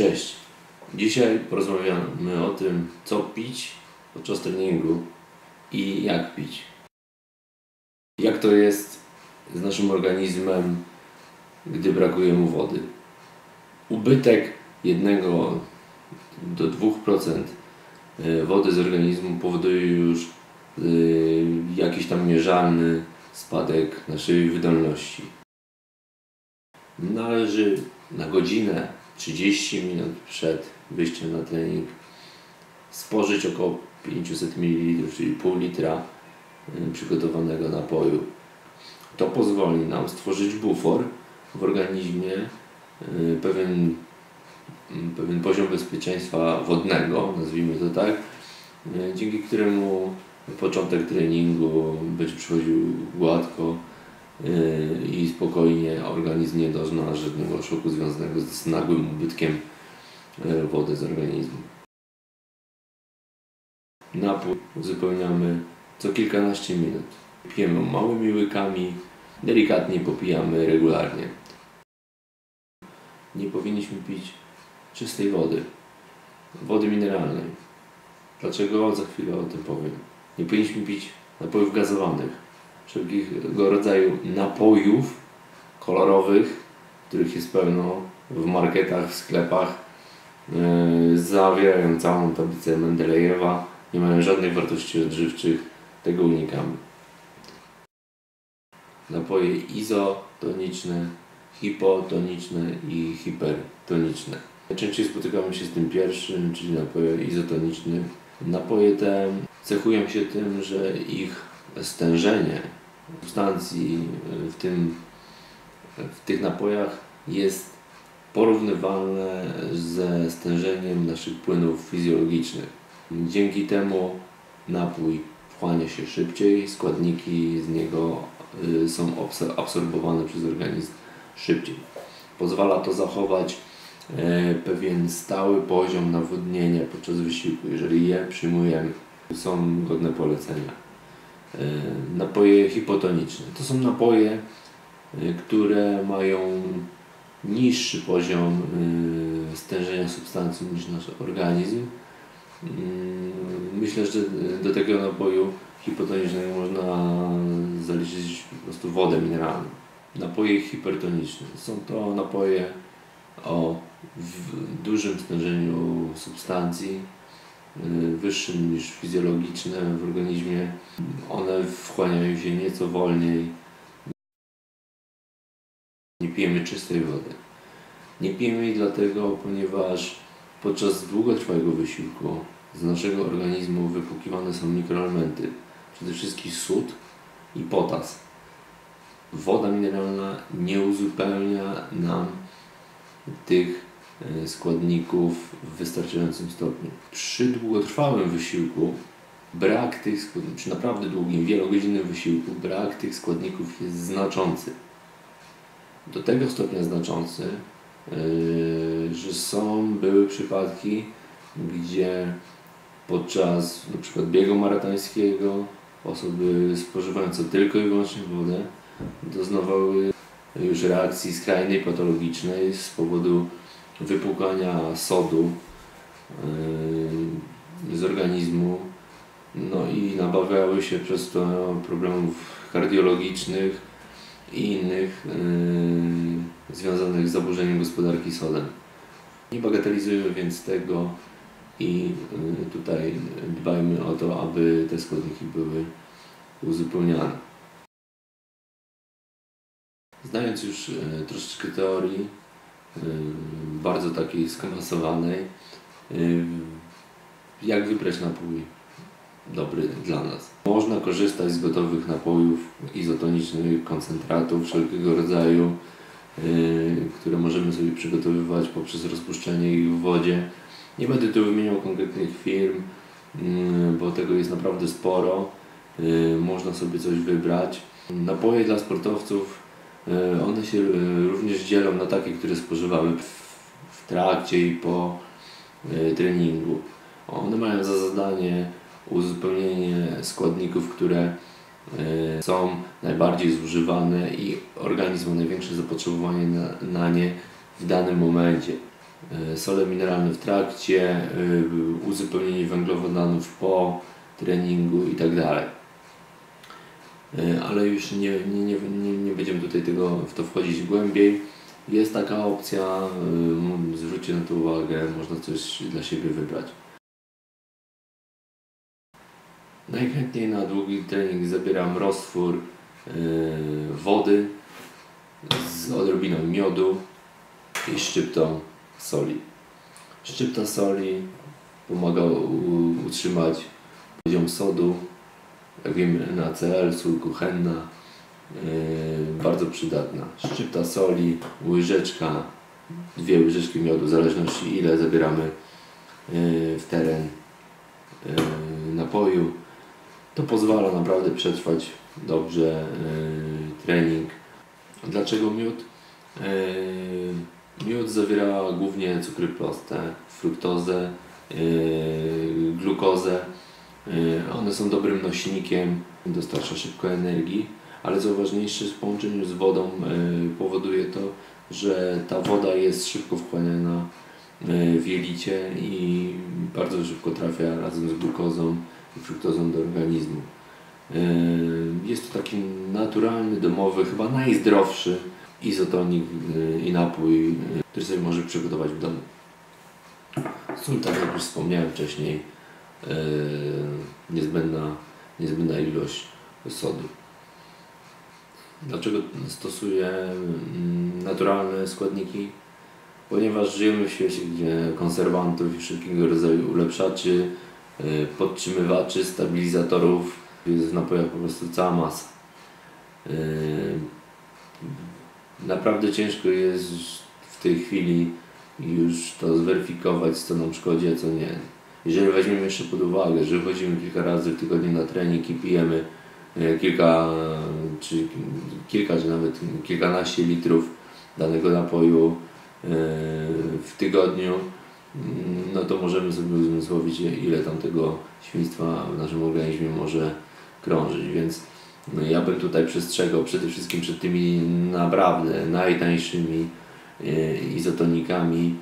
Cześć. Dzisiaj porozmawiamy o tym, co pić podczas treningu i jak pić. Jak to jest z naszym organizmem, gdy brakuje mu wody. Ubytek 1 do 2% y, wody z organizmu powoduje już y, jakiś tam mierzalny spadek naszej wydolności. Należy na godzinę 30 minut przed wyjściem na trening spożyć około 500 ml, czyli pół litra y, przygotowanego napoju. To pozwoli nam stworzyć bufor w organizmie, y, pewien, mm, pewien poziom bezpieczeństwa wodnego, nazwijmy to tak, y, dzięki któremu początek treningu będzie przychodził gładko i spokojnie, organizm nie dozna żadnego szoku związanego z nagłym ubytkiem y, wody z organizmu. Napój uzupełniamy co kilkanaście minut. Pijemy małymi łykami, delikatnie popijamy regularnie. Nie powinniśmy pić czystej wody, wody mineralnej. Dlaczego? Za chwilę o tym powiem. Nie powinniśmy pić napojów gazowanych, wszelkiego rodzaju napojów kolorowych, których jest pełno w marketach, w sklepach. Yy, zawierają całą tablicę Mendelejewa, nie mają żadnych wartości odżywczych, tego unikamy. Napoje izotoniczne, hipotoniczne i hipertoniczne. Najczęściej spotykamy się z tym pierwszym, czyli napoje izotoniczne. Napoje te cechują się tym, że ich stężenie substancji w, tym, w tych napojach jest porównywalne ze stężeniem naszych płynów fizjologicznych. Dzięki temu napój wchłania się szybciej, składniki z niego y, są absorbowane przez organizm szybciej. Pozwala to zachować e, pewien stały poziom nawodnienia podczas wysiłku, jeżeli je przyjmujemy. Są godne polecenia. E, napoje hipotoniczne to są napoje, e, które mają niższy poziom stężenia substancji niż nasz organizm. Mm, myślę, że do tego napoju hipotonicznego można zaliczyć po prostu wodę mineralną. Napoje hipertoniczne są to napoje o dużym stężeniu substancji, y, wyższym niż fizjologiczne w organizmie. One wchłaniają się nieco wolniej. Nie pijemy czystej wody. Nie pijemy jej dlatego, ponieważ podczas długotrwałego wysiłku z naszego organizmu wypłukiwane są mikroelementy, przede wszystkim sód i potas. Woda mineralna nie uzupełnia nam tych składników w wystarczającym stopniu. Przy długotrwałym wysiłku brak tych składników, przy naprawdę długim, wielogodzinnym wysiłku, brak tych składników jest znaczący. Do tego stopnia znaczący, yy, że są, były przypadki, gdzie podczas przykład biegu maratońskiego osoby spożywające tylko i wyłącznie wodę doznawały już reakcji skrajnej patologicznej z powodu wypłukania sodu yy, z organizmu no i nabawiały się przez to problemów kardiologicznych i innych yy, związanych z zaburzeniem gospodarki sodem. Nie bagatelizujemy więc tego i y, tutaj dbajmy o to, aby te składniki były uzupełniane. Znając już troszeczkę teorii, bardzo takiej skomasowanej, jak wybrać napój dobry dla nas. Można korzystać z gotowych napojów izotonicznych, koncentratów wszelkiego rodzaju, które możemy sobie przygotowywać poprzez rozpuszczenie ich w wodzie nie będę tu wymieniał konkretnych firm, bo tego jest naprawdę sporo. Y, można sobie coś wybrać. Napoje dla sportowców, y, one się y, również dzielą na takie, które spożywamy w trakcie i po treningu. One mają za zadanie uzupełnienie składników, które są najbardziej zużywane i organizm ma największe zapotrzebowanie na, na nie w danym momencie. e, sole mineralne w trakcie, e, uzupełnienie węglowodanów po treningu i tak. E, Ale już nie, nie, nie, nie, nie będziemy tutaj tego, w to wchodzić głębiej. Jest taka opcja, y, zwróćcie na to uwagę, można coś dla siebie wybrać. Najchętniej na długi trening zabieram roztwór y, wody z odrobiną miodu i szczyptą soli. Szczypta soli pomaga utrzymać poziom sodu. Jak wiemy, NaCl, sól kuchenna, yy, bardzo przydatna. Szczypta soli, łyżeczka, dwie łyżeczki miodu, w zależności ile zabieramy yy, w teren yy, napoju. To pozwala naprawdę przetrwać dobrze trening. Dlaczego miód? Miód zawiera głównie cukry proste, fruktozę, glukozę. Yy, One są dobrym nośnikiem, dostarcza szybko energii, ale co ważniejsze w połączeniu z wodą yy, powoduje to, że ta woda jest szybko wchłaniana yy, w jelicie i bardzo szybko trafia razem z glukozą i fruktozą do organizmu. Jest to taki naturalny, domowy, chyba najzdrowszy izotonik i napój, który sobie może przygotować w domu. Sól, tak jak już wspomniałem wcześniej, niezbędna, niezbędna ilość sodu. Dlaczego stosuję mm, naturalne składniki? Ponieważ żyjemy w świecie, gdzie konserwantów i wszelkiego rodzaju ulepszaczy, yy, podtrzymywaczy, stabilizatorów jest w napojach po prostu cała masa. Yy, Naprawdę ciężko jest w tej chwili już to zweryfikować, co nam szkodzi, a co nie. Jeżeli weźmiemy jeszcze pod uwagę, że wychodzimy kilka razy w tygodniu na trening i pijemy e, kilka, czy kilka, czy nawet kilkanaście litrów danego napoju e, w tygodniu, mm, no to możemy sobie uzmysłowić, ile tam tego świństwa w naszym organizmie może krążyć, więc no ja bym tutaj przestrzegał przede wszystkim przed tymi naprawdę najtańszymi e, izotonikami.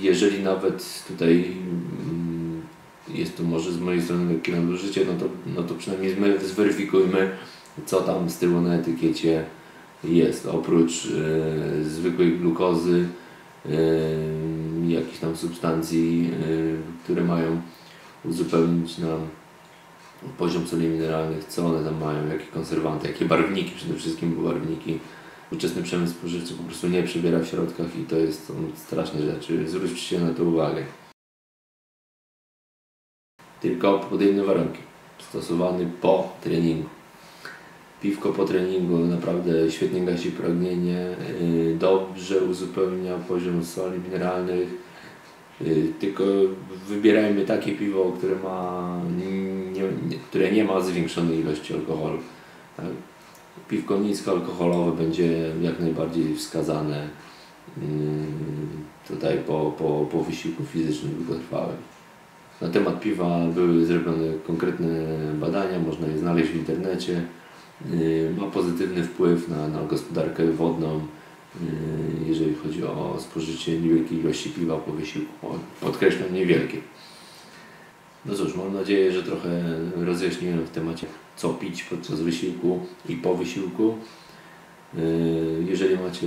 Jeżeli nawet tutaj mm, jest to może z mojej strony lekkie nadużycie, no to, no to przynajmniej my zweryfikujmy, co tam z tyłu na etykiecie jest. Oprócz e, zwykłej glukozy, e, jakichś tam substancji, e, które mają uzupełnić nam poziom soli mineralnych, co one tam mają, jakie konserwanty, jakie barwniki, przede wszystkim bo barwniki. Ówczesny przemysł spożywczy po prostu nie przybiera w środkach i to jest są straszne rzeczy. Zwróćcie na to uwagę. Tylko pod jednym warunkiem. Stosowany po treningu. Piwko po treningu naprawdę świetnie gasi pragnienie, yy, dobrze uzupełnia poziom soli mineralnych, yy, tylko wybierajmy takie piwo, które, ma, nie, które nie ma zwiększonej ilości alkoholu. Piwko niskoalkoholowe będzie jak najbardziej wskazane yy, tutaj po, po, po wysiłku fizycznym długotrwałym. Na temat piwa były zrobione konkretne badania, można je znaleźć w internecie. Yy, Ma pozytywny wpływ na, na gospodarkę wodną, yy, jeżeli chodzi o spożycie niewielkiej ilości piwa po wysiłku. Podkreślam niewielkie. No cóż, mam nadzieję, że trochę rozjaśniłem w temacie, co pić podczas wysiłku i po wysiłku. Yy, Jeżeli macie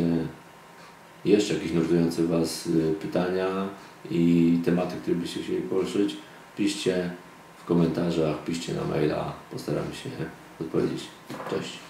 jeszcze jakieś nurtujące Was y, pytania i tematy, które byście chcieli poruszyć, piszcie w komentarzach, piszcie na maila, postaram się odpowiedzieć. Cześć.